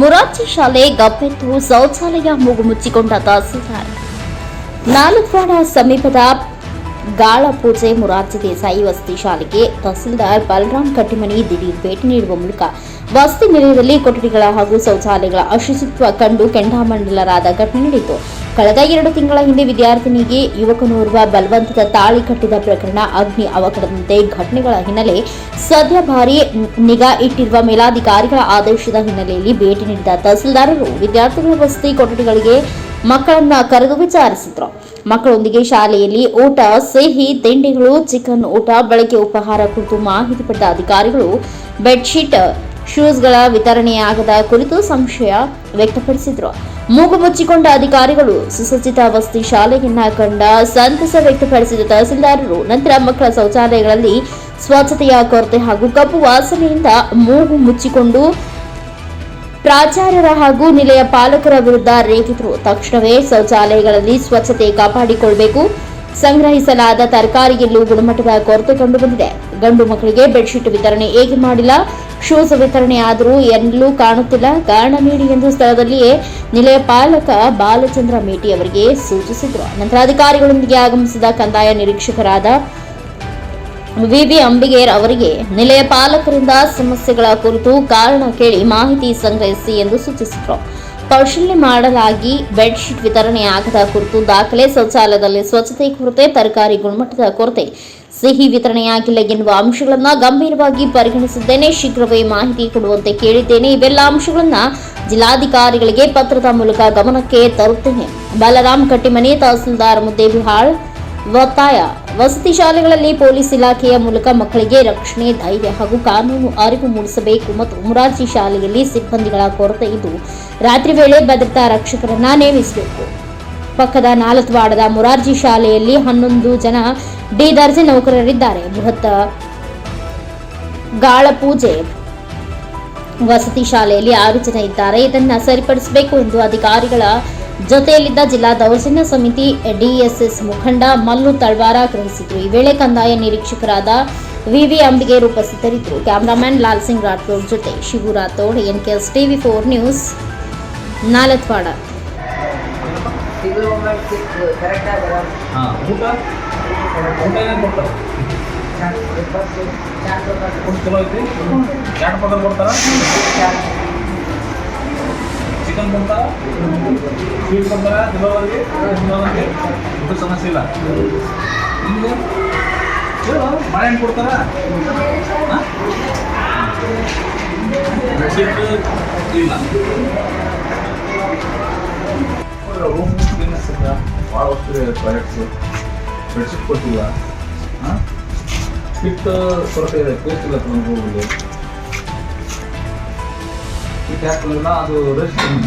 ಮುರಾರ್ಜಿ ಶಾಲೆ ಗಬ್ಬೆದ್ದು ಶೌಚಾಲಯ ಮೂಗು ಮುಚ್ಚಿಕೊಂಡ ತಹಸೀಲ್ದಾರ್. ನಾಲ್ಕವಾಡ ಸಮೀಪದ ಗಾಳಪೂಜೆ ಮುರಾರ್ಜಿ ದೇಸಾಯಿ ವಸತಿ ಶಾಲೆಗೆ ತಹಸೀಲ್ದಾರ್ ಬಲರಾಮ್ ಕಟ್ಟಿಮನಿ ದಿಢೀರ್ ಭೇಟಿ ನೀಡುವ ಮೂಲಕ ವಸತಿ ನಿಲಯದಲ್ಲಿ ಕೊಠಡಿಗಳ ಹಾಗೂ ಶೌಚಾಲಯಗಳ ಅಶುಚಿತ್ವ ಕಂಡು ಕೆಂಡಾಮಂಡಲರಾದ ಘಟನೆ ನಡೆಯಿತು. ಕಳೆದ ಎರಡು ತಿಂಗಳ ಹಿಂದೆ ವಿದ್ಯಾರ್ಥಿನಿಗೆ ಯುವಕನೋರ್ವ ಬಲವಂತದ ತಾಳಿ ಕಟ್ಟಿದ ಪ್ರಕರಣ ಅಗ್ನಿ ಅವಘಡದಂತೆ ಘಟನೆಗಳ ಹಿನ್ನೆಲೆ ಸದ್ಯ ಭಾರಿ ನಿಗಾ ಇಟ್ಟಿರುವ ಮೇಲಾಧಿಕಾರಿಗಳ ಆದೇಶದ ಹಿನ್ನೆಲೆಯಲ್ಲಿ ಭೇಟಿ ನೀಡಿದ ತಹಸೀಲ್ದಾರರು ವಿದ್ಯಾರ್ಥಿಗಳ ವಸತಿ ಕೊಠಡಿಗಳಿಗೆ ಮಕ್ಕಳನ್ನ ಕರೆದು ವಿಚಾರಿಸಿದ್ರು. ಮಕ್ಕಳೊಂದಿಗೆ ಶಾಲೆಯಲ್ಲಿ ಊಟ, ಸಿಹಿ, ತಿಂಡಿಗಳು, ಚಿಕನ್ ಊಟ, ಬೆಳಗ್ಗೆ ಉಪಹಾರ ಕುರಿತು ಮಾಹಿತಿ ಪಡೆದ ಅಧಿಕಾರಿಗಳು ಬೆಡ್ಶೀಟ್, ಶೂಸ್ಗಳ ವಿತರಣೆಯಾಗದ ಕುರಿತು ಸಂಶಯ ವ್ಯಕ್ತಪಡಿಸಿದ್ರು. ಮೂಗು ಮುಚ್ಚಿಕೊಂಡ ಅಧಿಕಾರಿಗಳು ಸುಸಜ್ಜಿತ ವಸತಿ ಶಾಲೆಯನ್ನ ಕಂಡ ಸಂತಸ ವ್ಯಕ್ತಪಡಿಸಿದ ತಹಸೀಲ್ದಾರರು ನಂತರ ಮಕ್ಕಳ ಶೌಚಾಲಯಗಳಲ್ಲಿ ಸ್ವಚ್ಛತೆಯ ಕೊರತೆ ಹಾಗೂ ಕಪ್ಪು ವಾಸನೆಯಿಂದ ಮೂಗು ಮುಚ್ಚಿಕೊಂಡು ಪ್ರಾಚಾರ್ಯರ ಹಾಗೂ ನಿಲಯ ಪಾಲಕರ ವಿರುದ್ಧ ರೇಗಿದ್ರು. ತಕ್ಷಣವೇ ಶೌಚಾಲಯಗಳಲ್ಲಿ ಸ್ವಚ್ಛತೆ ಕಾಪಾಡಿಕೊಳ್ಳಬೇಕು ಸಂಗ್ರಹಿಸಲಾದ ತರಕಾರಿಯಲ್ಲೂ ಗುಣಮಟ್ಟದ ಕೊರತೆ ಕಂಡುಬಂದಿದೆ. ಗಂಡು ಮಕ್ಕಳಿಗೆ ಬೆಡ್ಶೀಟ್ ವಿತರಣೆ ಏಕೆ ಮಾಡಿಲ್ಲ? ಶೂಸ್ ವಿತರಣೆಯಾದರೂ ಎಲ್ಲೂ ಕಾಣುತ್ತಿಲ್ಲ. ಕಾರಣ ನೀಡಿ ಎಂದು ಸ್ಥಳದಲ್ಲಿಯೇ ನಿಲಯ ಪಾಲಕ ಬಾಲಚಂದ್ರ ಮೇಟಿ ಅವರಿಗೆ ಸೂಚಿಸಿದ್ರು. ನಂತರ ಅಧಿಕಾರಿಗಳೊಂದಿಗೆ ಆಗಮಿಸಿದ ಕಂದಾಯ ನಿರೀಕ್ಷಕರಾದ ವಿವಿ ಅಂಬಿಗೇರ್ ಅವರಿಗೆ ನಿಲಯ ಪಾಲಕರಿಂದ ಸಮಸ್ಯೆಗಳ ಕುರಿತು ಕಾರಣ ಕೇಳಿ ಮಾಹಿತಿ ಸಂಗ್ರಹಿಸಿ ಎಂದು ಸೂಚಿಸಿದರು. ಪರಿಶೀಲನೆ ಮಾಡಲಾಗಿ ಬೆಡ್ಶೀಟ್ ವಿತರಣೆಯಾಗದ ಕುರಿತು ದಾಖಲೆ ಶೌಚಾಲಯದಲ್ಲಿ ಸ್ವಚ್ಛತೆ ಕೊರತೆ, ತರಕಾರಿ ಗುಣಮಟ್ಟದ ಕೊರತೆ. ಸಿಹಿ ವಿತರಣೆಯಾಗಿಲ್ಲ ಎನ್ನುವ ಅಂಶಗಳನ್ನು ಗಂಭೀರವಾಗಿ ಪರಿಗಣಿಸಿದ್ದೇನೆ. ಶೀಘ್ರವೇ ಮಾಹಿತಿ ಕೊಡುವಂತೆ ಕೇಳಿದ್ದೇನೆ. ಇವೆಲ್ಲ ಅಂಶಗಳನ್ನು ಜಿಲ್ಲಾಧಿಕಾರಿಗಳಿಗೆ ಪತ್ರದ ಮೂಲಕ ಗಮನಕ್ಕೆ ತರುತ್ತೇನೆ. ಬಲರಾಮ್ ಕಟ್ಟಿಮನಿ ತಹಸೀಲ್ದಾರ್ ಮುದ್ದೇಬಿಹಾಳ್ ಒತ್ತಾಯ ವಸತಿ ಶಾಲೆಗಳಲ್ಲಿ ಪೊಲೀಸ್ ಇಲಾಖೆಯ ಮೂಲಕ ಮಕ್ಕಳಿಗೆ ರಕ್ಷಣೆ, ಧೈರ್ಯ ಹಾಗೂ ಕಾನೂನು ಅರಿವು ಮೂಡಿಸಬೇಕು ಮತ್ತು ಮುರಾರ್ಜಿ ಶಾಲೆಯಲ್ಲಿ ಸಿಬ್ಬಂದಿಗಳ ಕೊರತೆ ಇದ್ದು, ರಾತ್ರಿ ವೇಳೆ ಭದ್ರತಾ ರಕ್ಷಕರನ್ನ ನೇಮಿಸಬೇಕು. ಪಕ್ಕದ ನಾಲತ್ವಾಡದ ಮುರಾರ್ಜಿ ಶಾಲೆಯಲ್ಲಿ ಹನ್ನೊಂದು ಜನ ಡಿ ದರ್ಜೆ ನೌಕರರಿದ್ದಾರೆ. ಬೃಹತ್ ಗಾಳಪೂಜೆ ವಸತಿ ಶಾಲೆಯಲ್ಲಿ ಆರು ಜನ ಇದ್ದಾರೆ. ಇದನ್ನ ಸರಿಪಡಿಸಬೇಕು ಎಂದು ಅಧಿಕಾರಿಗಳ ಜೊತೆಯಲ್ಲಿದ್ದ ಜಿಲ್ಲಾ ದೌರ್ಜನ್ಯ ಸಮಿತಿ ಡಿಎಸ್ಎಸ್ ಮುಖಂಡ ಮಲ್ಲು ತಳ್ವಾರ ಗ್ರಹಿಸಿದ್ರು. ಈ ವೇಳೆ ಕಂದಾಯ ನಿರೀಕ್ಷಕರಾದ ವಿವಿ ಅಂಬಿಗೆ ಉಪಸ್ಥಿತರಿದ್ದರು. ಕ್ಯಾಮರಾಮ್ಯಾನ್ ಲಾಲ್ ಸಿಂಗ್ ರಾಠೋಡ್ ಜೊತೆ Shivu Rathod N K S TV four news Nalatwad. ಕೊಡ್ತಾರೆ? ಕೊಡ್ತಾರ ಸ್ವೀಟ್ ಕೊಡ್ತಾರ ಸಮಸ್ಯೆ ಇಲ್ಲ. ನಿಮಗೆ? ಹೇಳು ಬಾಳೆಹಣ್ಣು ಕೊಡ್ತಾರ? ಬೆಡ್ಶೀಟ್ ಇಲ್ಲ. ರೂಮ್ ಏನಿಸ್ತದ ಭಾಳ ವಸ್ತು ಟಾಯ್ಲೆಟ್ಸು ಬೆಡ್ಶೀಟ್ ಕೊಟ್ಟಿಲ್ಲ. ಹಾಂ? ಫಿಟ್ ಕೊರತೆ ಇದೆ. ಪೇಸ್ಟ್ ಇಲ್ಲ ಹೋಗೋದು.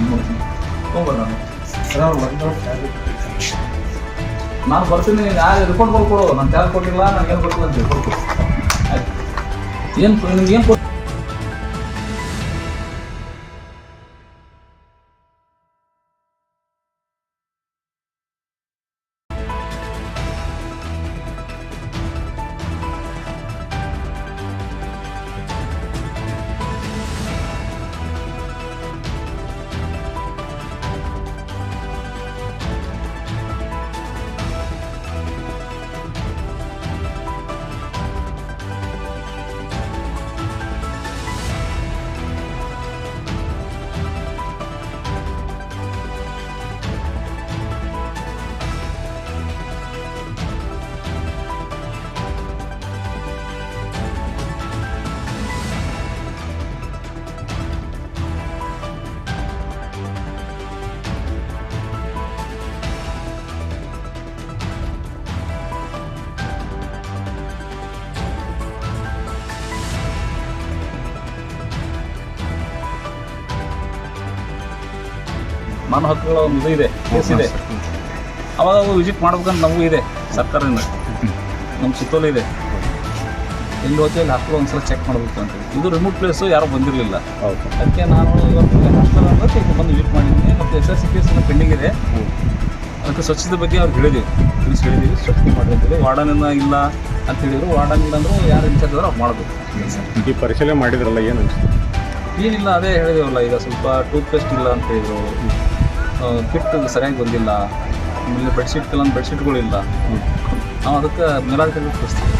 ನೋಡ್ತೀನಿ ತೊಗೊಂಬರ ನಾನು ಬರ್ತೀನಿ ಯಾರು ರಿಪೋರ್ಟ್ ಬರ್ಕೊಡು ನಾನು ಕ್ಯಾಬ್ ಕೊಟ್ಟಿಲ್ಲ ನಾನು ಏನು ಕೊಟ್ಟಿಲ್ಲ ಅಂತ ಆಯ್ತು. ಏನು ನಿಮ್ಗೆ ಏನು ಮಾನವ ಹಕ್ಕುಗಳ ಒಂದು ಇದು ಇದೆ ಕೇಸ್ ಇದೆ. ಅವಾಗ ವಿಸಿಟ್ ಮಾಡ್ಬೇಕಂತ ನಮಗೂ ಇದೆ ಸರ್ಕಾರದಿಂದ. ನಮ್ಮ ಸುತ್ತಲೂ ಇದೆ. ಎಲ್ಲಿ ಹೋಗ್ತೀವಿ ಅಲ್ಲಿ ಹಾಸ್ಟೆಲ್ ಒಂದ್ಸಲ ಚೆಕ್ ಮಾಡಬೇಕು ಅಂತ. ಇದು ರಿಮೋಟ್ ಪ್ಲೇಸು ಯಾರೂ ಬಂದಿರಲಿಲ್ಲ. ಅದಕ್ಕೆ ನಾನು ಇವತ್ತು ಹಾಸ್ಟೆಲ್ ಅಂದ್ರೆ ಈಗ ಬಂದು ವಿಸಿಟ್ ಮಾಡಿದ್ದೀನಿ. ಮತ್ತು S S C case pending ಇದೆ. ಅದಕ್ಕೆ ಸ್ವಚ್ಛತೆ ಬಗ್ಗೆ ಅವ್ರು ಹೇಳಿದ್ದೀವಿ ತಿಳಿಸಿ ಹೇಳಿದ್ದೀವಿ ಸ್ವಚ್ಛತೆ ಅಂತೇಳಿ ವಾರ್ಡನಿಂದ ಇಲ್ಲ ಅಂತ ಹೇಳಿದ್ರು. ವಾರ್ಡನ್ ಇಲ್ಲ ಅಂದ್ರೆ ಯಾರು ಇನ್ಚಾರ್ಜ್ ಅವ್ರು ಅವ್ರು ಮಾಡಬೇಕು. ಈ ಪರಿಶೀಲನೆ ಮಾಡಿದ್ರಲ್ಲ ಏನು ಏನಿಲ್ಲ ಅದೇ ಹೇಳಿದೇವಲ್ಲ ಈಗ ಸ್ವಲ್ಪ ಟೂತ್ ಪೇಸ್ಟ್ ಇಲ್ಲ ಅಂತ ಹೇಳಿದ್ರು ಕಿಟ್ ಸರಿಯಾಗಿ ಬಂದಿಲ್ಲ. ಆಮೇಲೆ ಬೆಡ್ಶೀಟ್ ಕೆಲವೊಂದು ಬೆಡ್ಶೀಟ್ಗಳಿಲ್ಲ ನಾವು ಅದಕ್ಕೆ ನಿರಾಕರಿಸ್ತೀವಿ.